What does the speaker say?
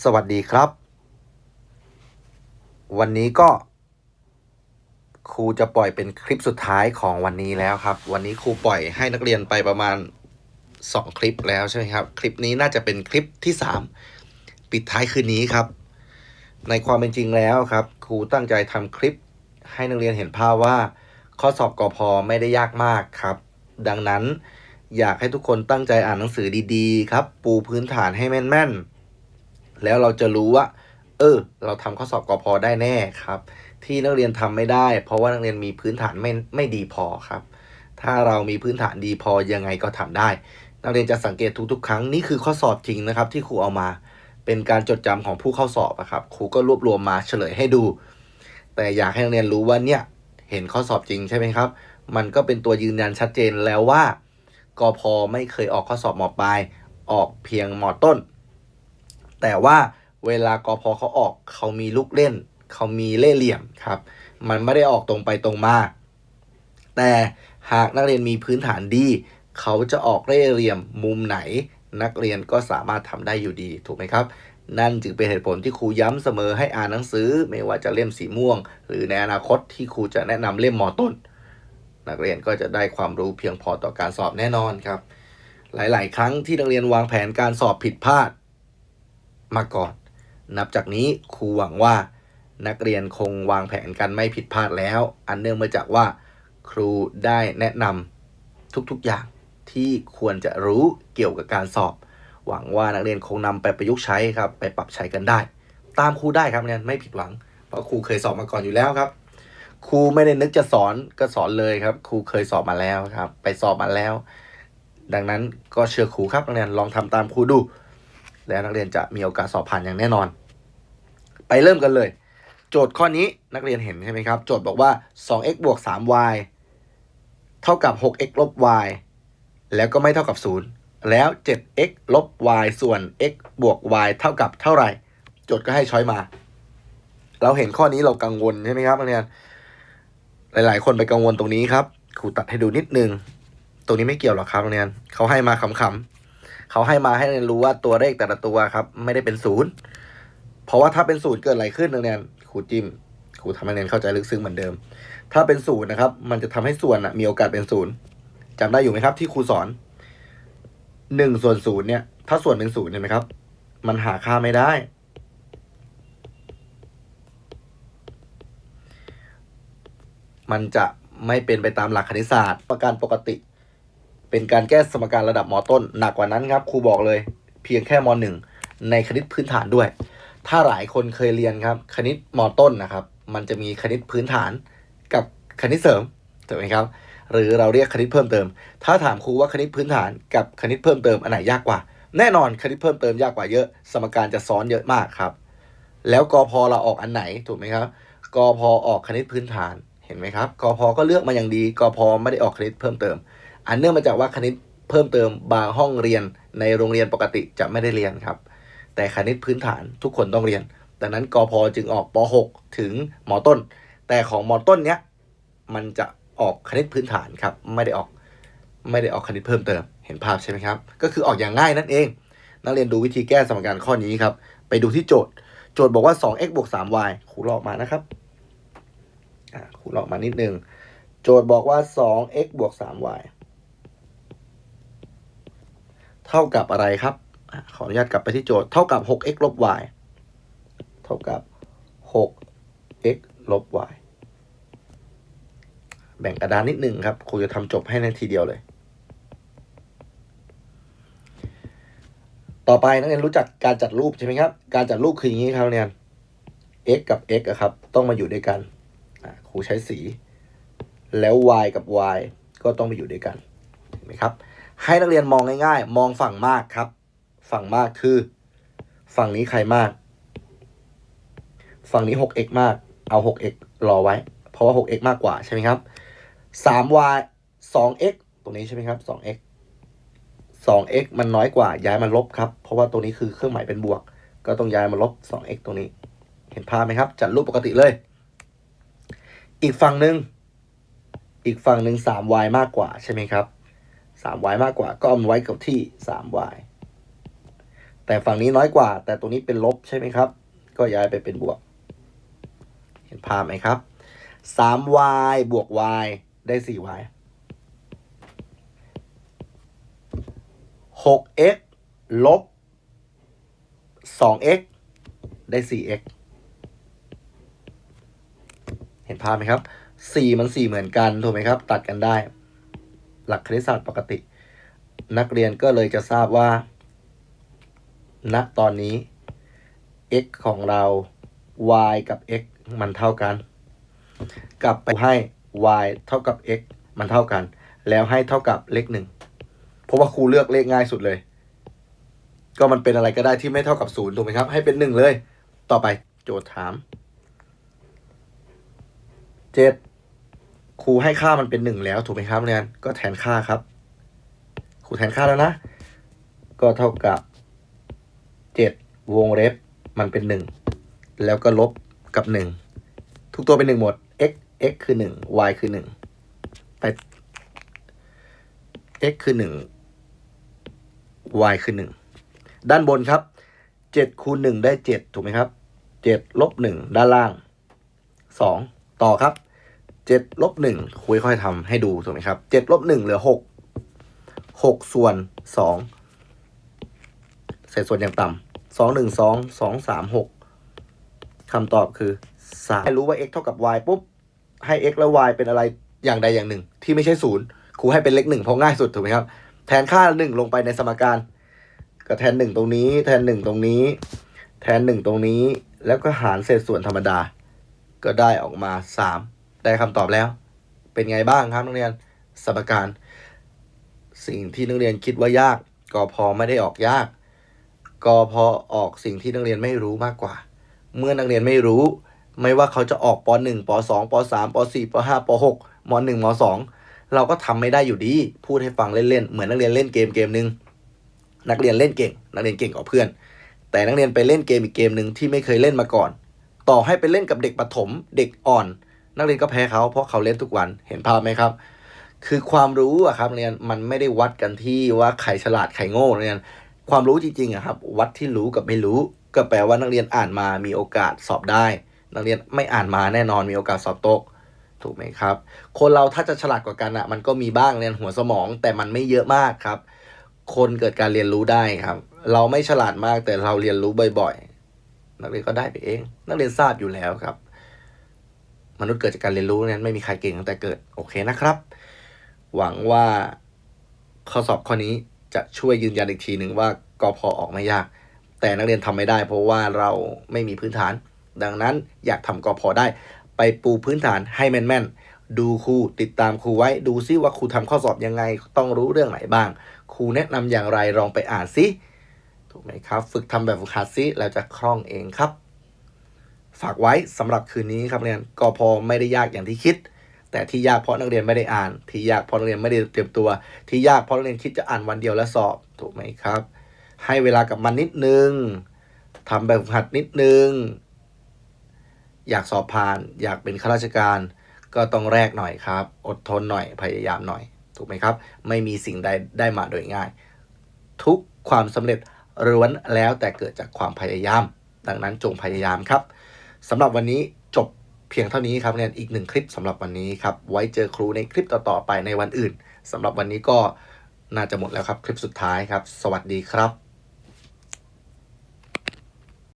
สวัสดีครับ วันนี้ก็ ครูจะปล่อยเป็นคลิปสุดท้ายของวันนี้แล้วครับ วันนี้ครูปล่อยให้นักเรียนไปประมาณสองคลิปแล้วใช่ไหมครับ คลิปนี้น่าจะเป็นคลิปที่สามปิดท้ายคืนนี้ครับ ในความเป็นจริงแล้วครับ ครูตั้งใจทำคลิปให้นักเรียนเห็นภาพว่า ข้อสอบกอพอไม่ได้ยากมากครับ ดังนั้นอยากให้ทุกคนตั้งใจอ่านหนังสือดีๆ ครับ ปูพื้นฐานให้แม่นๆ แล้วเราจะรู้ว่า เออ เราทำข้อสอบกอพอได้แน่ครับ ที่นักเรียนทำไม่ได้ เพราะว่านักเรียนมีพื้นฐานไม่ไม่ดีพอครับ ถ้าเรามีพื้นฐานดีพอยังไงก็ทำได้ นักเรียนจะสังเกตทุกๆ ครั้งนี่คือข้อสอบจริงนะครับ ที่ครูเอามา เป็นการจดจำของผู้เข้าสอบอะครับครูก็รวบรวมมาเฉลยให้ดู แต่อยากให้นักเรียนรู้ว่าเนี่ยเห็นข้อสอบจริงใช่ไหมครับ มันก็เป็นตัวยืนยันชัดเจนแล้วว่ากพไม่เคยออกข้อสอบมอปลายออกเพียงมอต้น แต่ว่าเวลากพเขาออกเขามีลูกเล่น เขามีเล่เหลี่ยมครับ มันไม่ได้ออกตรงไปตรงมา แต่หากนักเรียนมีพื้นฐานดี เขาจะออกเล่เหลี่ยมมุมไหน นักเรียนก็สามารถทำได้อยู่ดีถูกไหมครับ นั่นจึงเป็นเหตุผลที่ครูย้ำเสมอให้อ่านหนังสือ ไม่ว่าจะเล่มสีม่วง หรือในอนาคตที่ครูจะแนะนำเล่มมอต้น นักเรียนก็จะได้ความรู้เพียงพอต่อการสอบแน่นอนครับ หลาย ๆ ครั้งที่นักเรียนวางแผนการสอบผิดพลาด มาก่อน นับจากนี้ครูหวังว่า นักเรียนคงวางแผนกันไม่ผิดพลาดแล้ว อันเนื่องมาจากว่า ครูได้แนะนำทุกๆอย่างที่ควรจะรู้เกี่ยวกับการสอบ หวังว่านักเรียนคงนำไปประยุกต์ใช้ครับ ไปปรับใช้กันได้ ตามครูได้ครับเนี่ยไม่ผิดหวัง เพราะครูเคยสอบมาก่อนอยู่แล้วครับครูไม่ได้นึกจะสอนก็สอนเลยครับ ครูเคยสอบมาแล้วครับ ไปสอบมาแล้ว ดังนั้นก็เชื่อครูครับนักเรียนลองทำตามครูดู แล้วนักเรียนจะมีโอกาสสอบผ่านอย่างแน่นอน ไปเริ่มกันเลย โจทย์ข้อนี้นักเรียนเห็นใช่ไหมครับ โจทย์บอกว่า 2x บวก 3y เท่ากับ 6x ลบ y แล้วก็ไม่เท่ากับ 0 แล้ว 7x ลบ y ส่วน x บวก y เท่ากับเท่าไหร่ โจทย์ก็ให้ช้อยมา เราเห็นข้อนี้เรากังวลใช่ไหมครับนักเรียน หลาย ๆ คนไปกังวลตรงนี้ครับ ครูตัดให้ดูนิดนึง ตรงนี้ไม่เกี่ยวหรอกครับนักเรียนเขาให้มาขำๆ เขาให้มาให้เรียนรู้ว่าตัวเลขแต่ละตัวครับ ไม่ได้เป็นศูนย์เพราะว่าถ้าเป็นศูนย์เกิดอะไรขึ้นนักเรียนครูจิ้มครูทำให้นักเรียนเข้าใจลึกซึ้งเหมือนเดิม ถ้าเป็นศูนย์นะครับ มันจะทำให้ส่วนอะมีโอกาสเป็นศูนย์จำได้อยู่ไหมครับ ที่ครูสอนหนึ่งส่วนศูนย์เนี่ย ถ้าส่วนเป็นศูนย์เห็นไหมครับ มันหาค่าไม่ได้มันจะไม่เป็นไปตามหลักคณิตศาสตร์ ประการปกติ เป็นการแก้สมการระดับมต้น หนักกว่านั้นครับครูบอกเลย เพียงแค่มหนึ่งในคณิตพื้นฐานด้วย ถ้าหลายคนเคยเรียนครับ คณิตมต้นนะครับ มันจะมีคณิตพื้นฐานกับคณิตเสริมถูกไหมครับ หรือเราเรียกคณิตเพิ่มเติม ถ้าถามครูว่าคณิตพื้นฐานกับคณิตเพิ่มเติมอันไหนยากกว่า แน่นอนคณิตเพิ่มเติมยากกว่าเยอะ สมการจะซ้อนเยอะมากครับ แล้วกพเราออกอันไหนถูกไหมครับกพออกคณิตพื้นฐานเห็นไหมครับกพก็เลือกมาอย่างดีกพไม่ได้ออกคณิตเพิ่มเติม อันเนื่องมาจากว่าคณิตเพิ่มเติมบางห้องเรียนในโรงเรียนปกติจะไม่ได้เรียนครับ แต่คณิตพื้นฐานทุกคนต้องเรียน ดังนั้นกพจึงออกป .6 ถึงมต้น แต่ของมต้นเนี้ยมันจะออกคณิตพื้นฐานครับไม่ได้ออกไม่ได้ออกคณิตเพิ่มเติมเห็นภาพใช่ไหมครับ ก็คือออกอย่างง่ายนั่นเอง นักเรียนดูวิธีแก้สมการข้อนี้ครับ ไปดูที่โจทย์ โจทย์บอกว่า 2x บวก 3y ครูลอกมานะครับครูลอกมานิดนึง โจทย์บอกว่า 2x บวก 3y เท่ากับอะไรครับ ขออนุญาตกลับไปที่โจทย์ เท่ากับ 6x ลบ y เท่ากับ 6x ลบ y แบ่งกระดานนิดนึงครับครูจะทำจบให้ในทีเดียวเลย ต่อไปนักเรียนรู้จักการจัดรูปใช่ไหมครับ การจัดรูปคืออย่างนี้ครับนักเรียน x กับ x อะครับ ต้องมาอยู่ด้วยกันครูใช้สี แล้ว y กับ y ก็ต้องมาอยู่ด้วยกันเห็นไหมครับ ให้นักเรียนมองง่ายๆ มองฝั่งมากครับ ฝั่งมากคือ ฝั่งนี้ใครมาก ฝั่งนี้ 6x มาก เอา 6x รอไว้ เพราะว่า 6x มากกว่าใช่ไหมครับ 3y 2x ตรงนี้ใช่ไหมครับ 2x 2x มันน้อยกว่า ย้ายมาลบครับ เพราะว่าตัวนี้คือเครื่องหมายเป็นบวก ก็ต้องย้ายมาลบ 2x ตรงนี้ เห็นภาพไหมครับ จัดรูปปกติเลย อีกฝั่งหนึ่ง อีกฝั่งหนึ่ง 3y มากกว่าใช่ไหมครับ 3y มากกว่า ก็เอามันไว้กับที่ 3y แต่ฝั่งนี้น้อยกว่า แต่ตรงนี้เป็นลบใช่ไหมครับ ก็ย้ายไปเป็นบวก เห็นภาพไหมครับ 3y บวก y ได้ 4y 6x ลบ 2x ได้ 4x เห็นภาพไหมครับ 4 มัน 4 เหมือนกัน ถูกไหมครับ ตัดกันได้ หลักคณิตศาสตร์ปกติ นักเรียนก็เลยจะทราบว่า ณตอนนี้ x ของเรา y กับ x มันเท่ากัน กลับไปให้ y เท่ากับ x มันเท่ากัน แล้วให้เท่ากับเลขหนึ่งเพราะว่าครูเลือกเลขง่ายสุดเลย ก็มันเป็นอะไรก็ได้ที่ไม่เท่ากับศูนย์ถูกไหมครับ ให้เป็นหนึ่งเลย ต่อไปโจทย์ถามเจ็ด ครูให้ค่ามันเป็นหนึ่งแล้วถูกไหมครับเรียนก็แทนค่าครับ ครูแทนค่าแล้วนะ ก็เท่ากับเจ็ดวงเล็บมันเป็นหนึ่งแล้วก็ลบกับหนึ่งทุกตัวเป็นหนึ่งหมด x x คือหนึ่ง y คือหนึ่งไป x คือหนึ่ง y คือหนึ่งด้านบนครับเจ็ดคูณหนึ่งได้เจ็ดถูกไหมครับเจ็ดลบหนึ่งด้านล่างสองต่อครับ เจ็ดลบหนึ่งคุยค่อยทำให้ดูถูกไหมครับเจ็ดลบหนึ่งเหลือหกหกส่วนสองเศษส่วนอย่างต่ำสองหนึ่งสองสองสามหกคำตอบคือสามให้รู้ว่า x เท่ากับ y ปุ๊บ ให้ x และ y เป็นอะไรอย่างใดอย่างหนึ่ง ที่ไม่ใช่ศูนย์ครูให้เป็นเลขหนึ่งเพราะง่ายสุดถูกไหมครับ แทนค่าหนึ่งลงไปในสมการ ก็แทนหนึ่งตรงนี้ แทนหนึ่งตรงนี้ แทนหนึ่งตรงนี้ แล้วก็หารเศษส่วนธรรมดา ก็ได้ออกมาสาม ได้คำตอบแล้ว เป็นไงบ้างครับนักเรียนสมการ สิ่งที่นักเรียนคิดว่ายากก็พอไม่ได้ออกยากก็พอออกสิ่งที่นักเรียนไม่รู้มากกว่า เมื่อนักเรียนไม่รู้ ไม่ว่าเขาจะออกป .1 ป .2 ป .3 ป .4 ป .5 ป .6 ม .1 ม .2 เราก็ทำไม่ได้อยู่ดี พูดให้ฟังเล่นๆ เหมือนนักเรียนเล่นเกมเกมหนึ่งนักเรียนเล่นเก่ง นักเรียนเก่งกว่าเพื่อน แต่นักเรียนไปเล่นเกมอีกเกมหนึ่งที่ไม่เคยเล่นมาก่อน ต่อให้ไปเล่นกับเด็กประถม เด็กอ่อน นักเรียนก็แพ้เขาเพราะเขาเล่นทุกวันเห็นภาพไหมครับ คือความรู้อะครับเรียนมันไม่ได้วัดกันที่ว่าใครฉลาดใครโง่เรียนความรู้จริงๆอะครับ วัดที่รู้กับไม่รู้ ก็แปลว่านักเรียนอ่านมามีโอกาสสอบได้ นักเรียนไม่อ่านมาแน่นอนมีโอกาสสอบตกถูกไหมครับ คนเราถ้าจะฉลาดกว่ากันอะมันก็มีบ้างเรียนหัวสมอง แต่มันไม่เยอะมากครับ คนเกิดการเรียนรู้ได้ครับ เราไม่ฉลาดมากแต่เราเรียนรู้บ่อยๆ นักเรียนก็ได้ไปเอง นักเรียนทราบอยู่แล้วครับ มนุษย์เกิดจากการเรียนรู้นั้นไม่มีใครเก่งตั้งแต่เกิดโอเคนะครับ หวังว่าข้อสอบข้อนี้จะช่วยยืนยันอีกทีหนึ่งว่ากพอออกไม่ยาก แต่นักเรียนทำไม่ได้ เพราะว่าเราไม่มีพื้นฐาน ดังนั้นอยากทำกพอได้ ไปปูพื้นฐานให้แม่นๆ ดูครูติดตามครูไว้ ดูซิว่าครูทำข้อสอบยังไง ต้องรู้เรื่องไหนบ้าง ครูแนะนำอย่างไรลองไปอ่านซิถูกไหมครับ ฝึกทำแบบฝึกหัดซิแล้วจะคล่องเองครับ ฝากไว้สำหรับคืนนี้ครับเรียนกพไม่ได้ยากอย่างที่คิด แต่ที่ยากเพราะนักเรียนไม่ได้อ่าน ที่ยากเพราะนักเรียนไม่ได้เตรียมตัว ที่ยากเพราะนักเรียนคิดจะอ่านวันเดียวแล้วสอบถูกไหมครับ ให้เวลากับมันนิดนึงทำแบบหัดนิดนึง อยากสอบผ่าน อยากเป็นข้าราชการ ก็ต้องแรกหน่อยครับ อดทนหน่อยพยายามหน่อย ถูกไหมครับ ไม่มีสิ่งใดได้มาโดยง่าย ทุกความสำเร็จล้วนแล้วแต่เกิดจากความพยายาม ดังนั้นจงพยายามครับ สำหรับวันนี้จบเพียงเท่านี้ครับเรียอีกหนึ่งคลิปสำหรับวันนี้ครับ ไว้เจอครูในคลิปต่อๆไปในวันอื่นสำหรับวันนี้ก็น่าจะหมดแล้วครับคลิปสุดท้ายครับ สวัสดีครับ